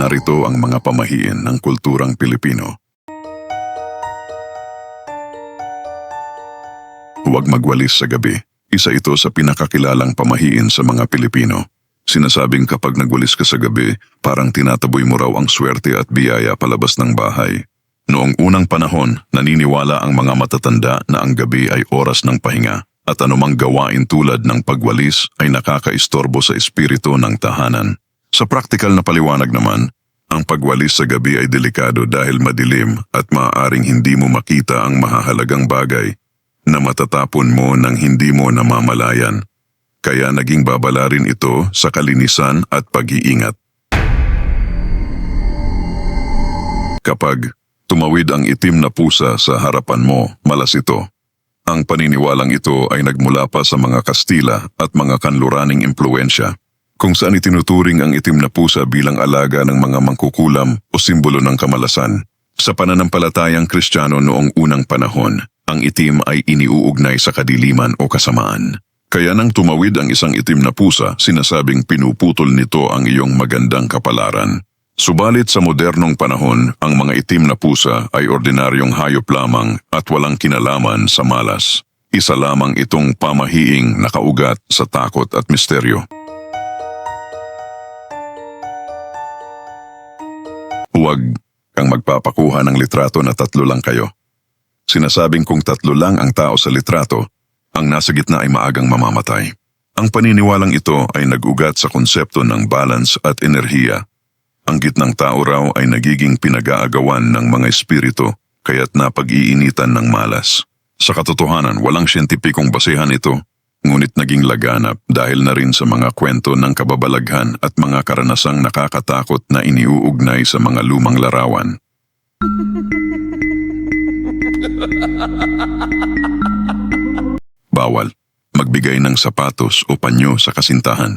narito ang mga pamahiin ng kulturang Pilipino. Huwag magwalis sa gabi. Isa ito sa pinakakilalang pamahiin sa mga Pilipino. Sinasabing kapag nagwalis ka sa gabi, parang tinataboy mo raw ang swerte at biyaya palabas ng bahay. Noong unang panahon, naniniwala ang mga matatanda na ang gabi ay oras ng pahinga at anumang gawain tulad ng pagwalis ay nakakaistorbo sa espiritu ng tahanan. Sa praktikal na paliwanag naman, ang pagwalis sa gabi ay delikado dahil madilim at maaaring hindi mo makita ang mahahalagang bagay na matatapon mo nang hindi mo namamalayan. Kaya naging babala rin ito sa kalinisan at pag-iingat. Kapag tumawid ang itim na pusa sa harapan mo, malas ito. Ang paniniwalang ito ay nagmula pa sa mga Kastila at mga kanluraning impluensya, kung saan itinuturing ang itim na pusa bilang alaga ng mga mangkukulam o simbolo ng kamalasan. Sa pananampalatayang Kristiyano noong unang panahon, ang itim ay iniuugnay sa kadiliman o kasamaan. Kaya nang tumawid ang isang itim na pusa, sinasabing pinuputol nito ang iyong magandang kapalaran. Subalit sa modernong panahon, ang mga itim na pusa ay ordinaryong hayop lamang at walang kinalaman sa malas. Isa lamang itong pamahiing nakaugat sa takot at misteryo. Huwag kang magpapakuha ng litrato na tatlo lang kayo. Sinasabing kung tatlo lang ang tao sa litrato, ang nasa gitna ay maagang mamamatay. Ang paniniwalang ito ay nagugat sa konsepto ng balance at enerhiya. Ang gitnang tao raw ay nagiging pinag-aagawan ng mga espiritu kaya't napag-iinitan ng malas. Sa katotohanan, walang siyentipikong basehan ito, ngunit naging laganap dahil na rin sa mga kwento ng kababalaghan at mga karanasang nakakatakot na iniuugnay sa mga lumang larawan. Bawal magbigay ng sapatos o panyo sa kasintahan.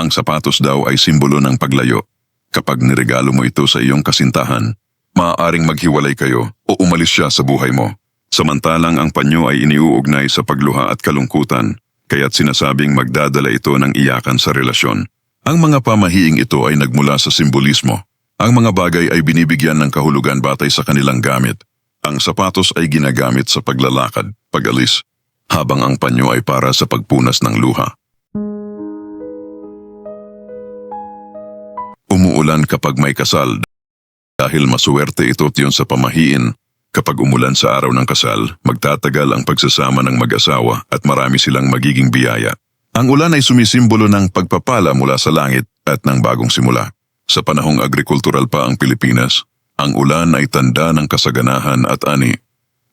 Ang sapatos daw ay simbolo ng paglayo. Kapag niregalo mo ito sa iyong kasintahan, maaaring maghiwalay kayo o umalis siya sa buhay mo. Samantalang ang panyo ay iniuugnay sa pagluha at kalungkutan, kaya't sinasabing magdadala ito ng iyakan sa relasyon. Ang mga pamahiing ito ay nagmula sa simbolismo. Ang mga bagay ay binibigyan ng kahulugan batay sa kanilang gamit. Ang sapatos ay ginagamit sa paglalakad, pag-alis, habang ang panyo ay para sa pagpunas ng luha. Umuulan kapag may kasal dahil masuwerte ito tiyon sa pamahiin. Kapag umulan sa araw ng kasal, magtatagal ang pagsasama ng mag-asawa at marami silang magiging biyaya. Ang ulan ay sumisimbolo ng pagpapala mula sa langit at ng bagong simula. Sa panahong agrikultural pa ang Pilipinas, ang ulan ay tanda ng kasaganahan at ani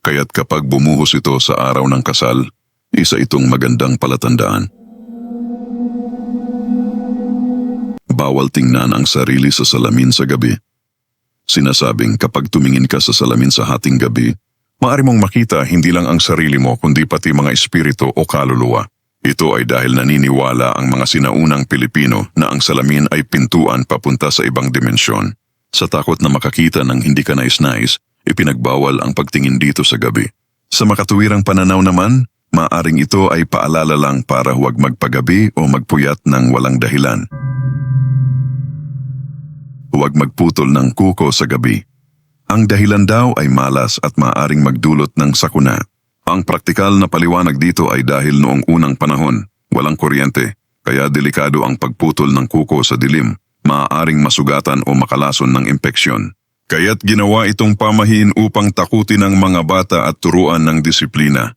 Kaya't kapag bumuhos ito sa araw ng kasal, isa itong magandang palatandaan. Bawal tingnan ang sarili sa salamin sa gabi. Sinasabing kapag tumingin ka sa salamin sa hating gabi, maaari mong makita hindi lang ang sarili mo kundi pati mga espiritu o kaluluwa. Ito ay dahil naniniwala ang mga sinaunang Pilipino na ang salamin ay pintuan papunta sa ibang dimensyon. Sa takot na makakita ng hindi ka nais-nais, ipinagbawal ang pagtingin dito sa gabi. Sa makatuwirang pananaw naman, maaring ito ay paalala lang para huwag magpagabi o magpuyat ng walang dahilan. Huwag magputol ng kuko sa gabi. Ang dahilan daw ay malas at maaring magdulot ng sakuna. Ang praktikal na paliwanag dito ay dahil noong unang panahon, walang kuryente, kaya delikado ang pagputol ng kuko sa dilim, maaaring masugatan o makalason ng impeksyon. Kaya't ginawa itong pamahiin upang takutin ang mga bata at turuan ng disiplina.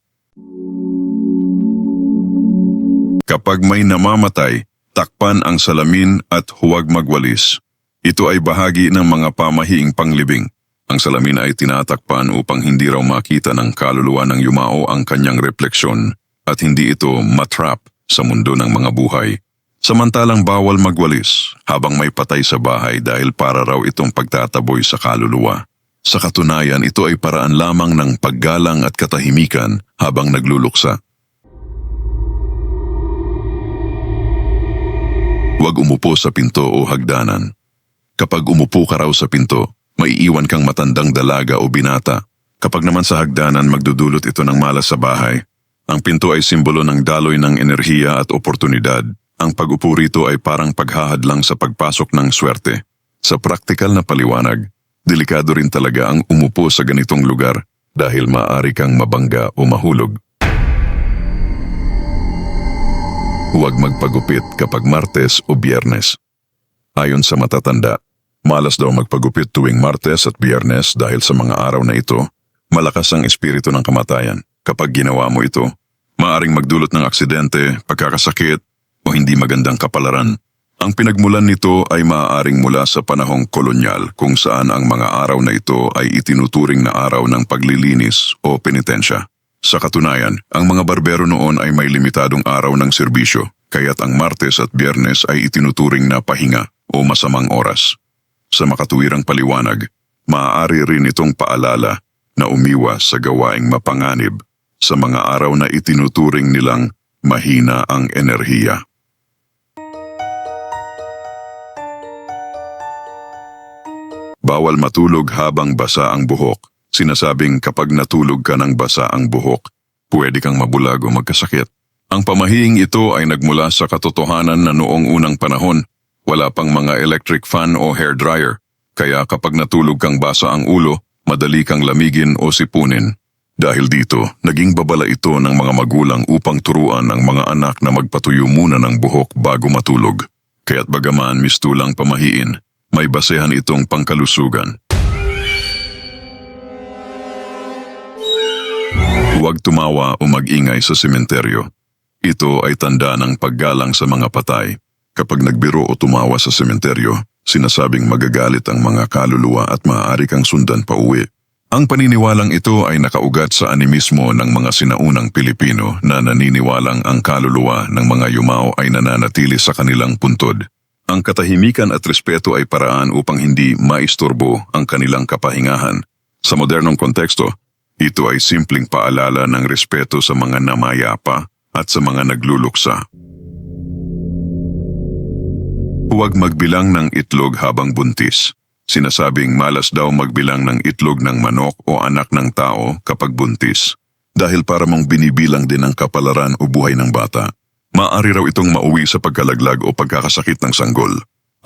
Kapag may namamatay, takpan ang salamin at huwag magwalis. Ito ay bahagi ng mga pamahiing panglibing. Ang salamin ay tinatakpan upang hindi raw makita ng kaluluwa ng yumao ang kanyang refleksyon at hindi ito matrap sa mundo ng mga buhay. Samantalang bawal magwalis habang may patay sa bahay dahil para raw itong pagtataboy sa kaluluwa. Sa katunayan, ito ay paraan lamang ng paggalang at katahimikan habang nagluluksa. Huwag umupo sa pinto o hagdanan. Kapag umupo ka raw sa pinto, maiiwan kang matandang dalaga o binata. Kapag naman sa hagdanan magdudulot ito ng malas sa bahay. Ang pinto ay simbolo ng daloy ng enerhiya at oportunidad. Ang pag-upo rito ay parang paghahadlang sa pagpasok ng swerte. Sa praktikal na paliwanag, delikado rin talaga ang umupo sa ganitong lugar dahil maaari kang mabangga o mahulog. Huwag magpagupit kapag Martes o Biyernes. Ayon sa matatanda, malas daw magpagupit tuwing Martes at Biyernes dahil sa mga araw na ito, malakas ang espiritu ng kamatayan. Kapag ginawa mo ito, maaring magdulot ng aksidente, pagkakasakit, o hindi magandang kapalaran. Ang pinagmulan nito ay maaaring mula sa panahong kolonyal kung saan ang mga araw na ito ay itinuturing na araw ng paglilinis o penitensya. Sa katunayan, ang mga barbero noon ay may limitadong araw ng serbisyo, kaya't ang Martes at Biyernes ay itinuturing na pahinga o masamang oras. Sa makatuwirang paliwanag, maaari rin itong paalala na umiwas sa gawaing mapanganib sa mga araw na itinuturing nilang mahina ang enerhiya. Bawal matulog habang basa ang buhok. Sinasabing kapag natulog ka ng basa ang buhok, pwede kang mabulag o magkasakit. Ang pamahing ito ay nagmula sa katotohanan na noong unang panahon, wala pang mga electric fan o hair dryer. Kaya kapag natulog kang basa ang ulo, madali kang lamigin o sipunin. Dahil dito, naging babala ito ng mga magulang upang turuan ang mga anak na magpatuyo muna ng buhok bago matulog. Kaya't bagaman mistulang pamahiin, may basehan itong pangkalusugan. Huwag tumawa o mag-ingay sa sementeryo. Ito ay tanda ng paggalang sa mga patay. Kapag nagbiro o tumawa sa sementeryo, sinasabing magagalit ang mga kaluluwa at maaari kang sundan pa uwi. Ang paniniwalang ito ay nakaugat sa animismo ng mga sinaunang Pilipino na naniniwalang ang kaluluwa ng mga yumao ay nananatili sa kanilang puntod. Ang katahimikan at respeto ay paraan upang hindi maisturbo ang kanilang kapahingahan. Sa modernong konteksto, ito ay simpleng paalala ng respeto sa mga namayapa at sa mga nagluluksa. Huwag magbilang ng itlog habang buntis. Sinasabing malas daw magbilang ng itlog ng manok o anak ng tao kapag buntis. Dahil para mong binibilang din ang kapalaran o buhay ng bata. Maari raw itong mauwi sa pagkalaglag o pagkakasakit ng sanggol.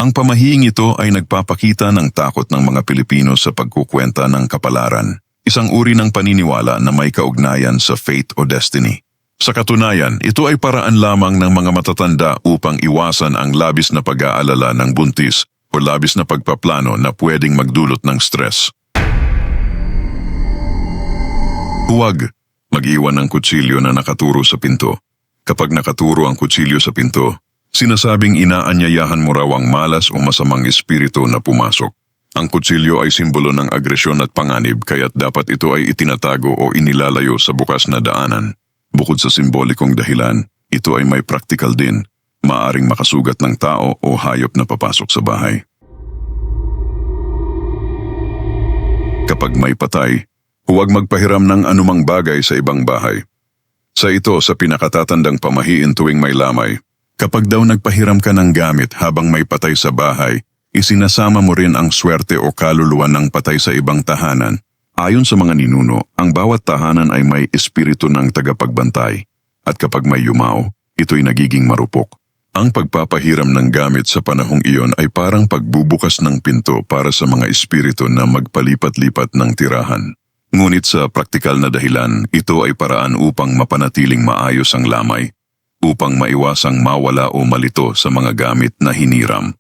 Ang pamahing ito ay nagpapakita ng takot ng mga Pilipino sa pagkukwenta ng kapalaran. Isang uri ng paniniwala na may kaugnayan sa fate o destiny. Sa katunayan, ito ay paraan lamang ng mga matatanda upang iwasan ang labis na pag-aalala ng buntis o labis na pagpaplano na pwedeng magdulot ng stress. Huwag mag-iwan ng kutsilyo na nakaturo sa pinto. Kapag nakaturo ang kutsilyo sa pinto, sinasabing inaanyayahan mo raw ang malas o masamang espiritu na pumasok. Ang kutsilyo ay simbolo ng agresyon at panganib kaya't dapat ito ay itinatago o inilalayo sa bukas na daanan. Bukod sa simbolikong dahilan, ito ay may praktikal din. Maaring makasugat ng tao o hayop na papasok sa bahay. Kapag may patay, huwag magpahiram ng anumang bagay sa ibang bahay. Sa ito sa pinakatatandang pamahiin tuwing may lamay, kapag daw nagpahiram ka ng gamit habang may patay sa bahay, isinasama mo rin ang swerte o kaluluwa ng patay sa ibang tahanan. Ayon sa mga ninuno, ang bawat tahanan ay may espiritu ng tagapagbantay at kapag may yumao, ito'y nagiging marupok. Ang pagpapahiram ng gamit sa panahong iyon ay parang pagbubukas ng pinto para sa mga espiritu na magpalipat-lipat ng tirahan. Ngunit sa praktikal na dahilan, ito ay paraan upang mapanatiling maayos ang lamay, upang maiwasang mawala o malito sa mga gamit na hiniram.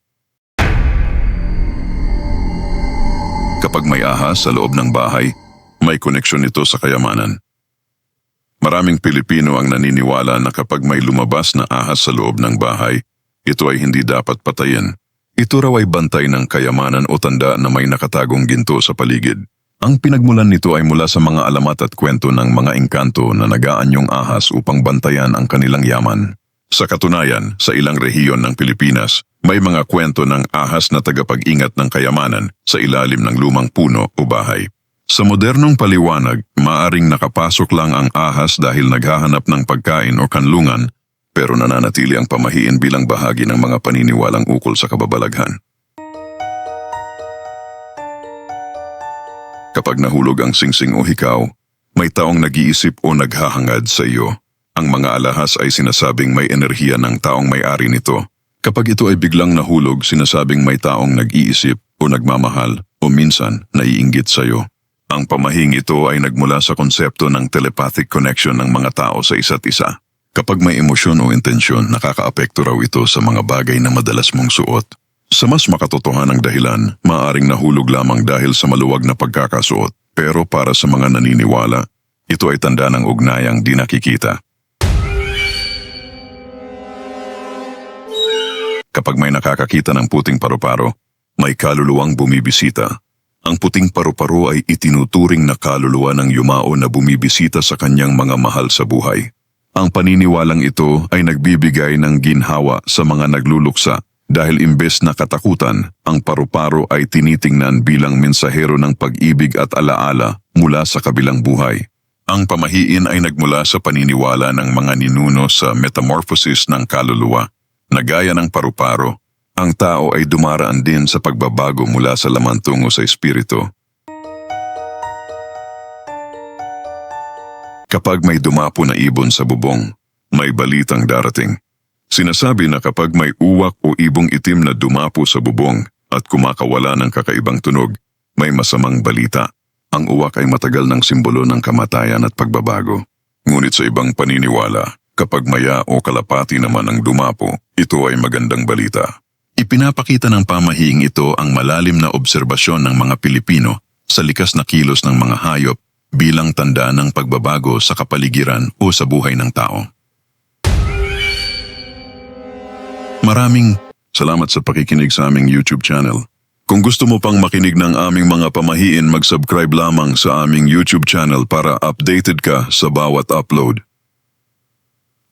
Kapag may ahas sa loob ng bahay, may koneksyon ito sa kayamanan. Maraming Pilipino ang naniniwala na kapag may lumabas na ahas sa loob ng bahay, ito ay hindi dapat patayin. Ito raw ay bantay ng kayamanan o tanda na may nakatagong ginto sa paligid. Ang pinagmulan nito ay mula sa mga alamat at kwento ng mga engkanto na nagaanyong ahas upang bantayan ang kanilang yaman. Sa katunayan, sa ilang rehiyon ng Pilipinas, may mga kwento ng ahas na tagapag-ingat ng kayamanan sa ilalim ng lumang puno o bahay. Sa modernong paliwanag, maaring nakapasok lang ang ahas dahil naghahanap ng pagkain o kanlungan, pero nananatili ang pamahiin bilang bahagi ng mga paniniwalang ukol sa kababalaghan. Kapag nahulog ang singsing o hikaw, may taong nag-iisip o naghahangad sa iyo. Ang mga alahas ay sinasabing may enerhiya ng taong may-ari nito. Kapag ito ay biglang nahulog, sinasabing may taong nag-iisip o nagmamahal o minsan naiinggit sa'yo. Ang pamahing ito ay nagmula sa konsepto ng telepathic connection ng mga tao sa isa't isa. Kapag may emosyon o intensyon, nakakaapekto raw ito sa mga bagay na madalas mong suot. Sa mas makatotohanang dahilan, maaring nahulog lamang dahil sa maluwag na pagkakasuot. Pero para sa mga naniniwala, ito ay tanda ng ugnayang di nakikita. Kapag may nakakakita ng puting paru-paro, may kaluluwang bumibisita. Ang puting paru-paro ay itinuturing na kaluluwa ng yumao na bumibisita sa kanyang mga mahal sa buhay. Ang paniniwalang ito ay nagbibigay ng ginhawa sa mga nagluluksa dahil imbes na katakutan, ang paru-paro ay tinitingnan bilang mensahero ng pag-ibig at alaala mula sa kabilang buhay. Ang pamahiin ay nagmula sa paniniwala ng mga ninuno sa metamorphosis ng kaluluwa na gaya ng paru-paro, ang tao ay dumaraan din sa pagbabago mula sa laman tungo sa espiritu. Kapag may dumapo na ibon sa bubong, may balitang darating. Sinasabi na kapag may uwak o ibong itim na dumapo sa bubong at kumakawala ng kakaibang tunog, may masamang balita. Ang uwak ay matagal ng simbolo ng kamatayan at pagbabago. Ngunit sa ibang paniniwala, kapag maya o kalapati naman ang dumapo, ito ay magandang balita. Ipinapakita ng pamahing ito ang malalim na obserbasyon ng mga Pilipino sa likas na kilos ng mga hayop bilang tanda ng pagbabago sa kapaligiran o sa buhay ng tao. Maraming salamat sa pakikinig sa aming YouTube channel. Kung gusto mo pang makinig ng aming mga pamahiin, mag-subscribe lamang sa aming YouTube channel para updated ka sa bawat upload.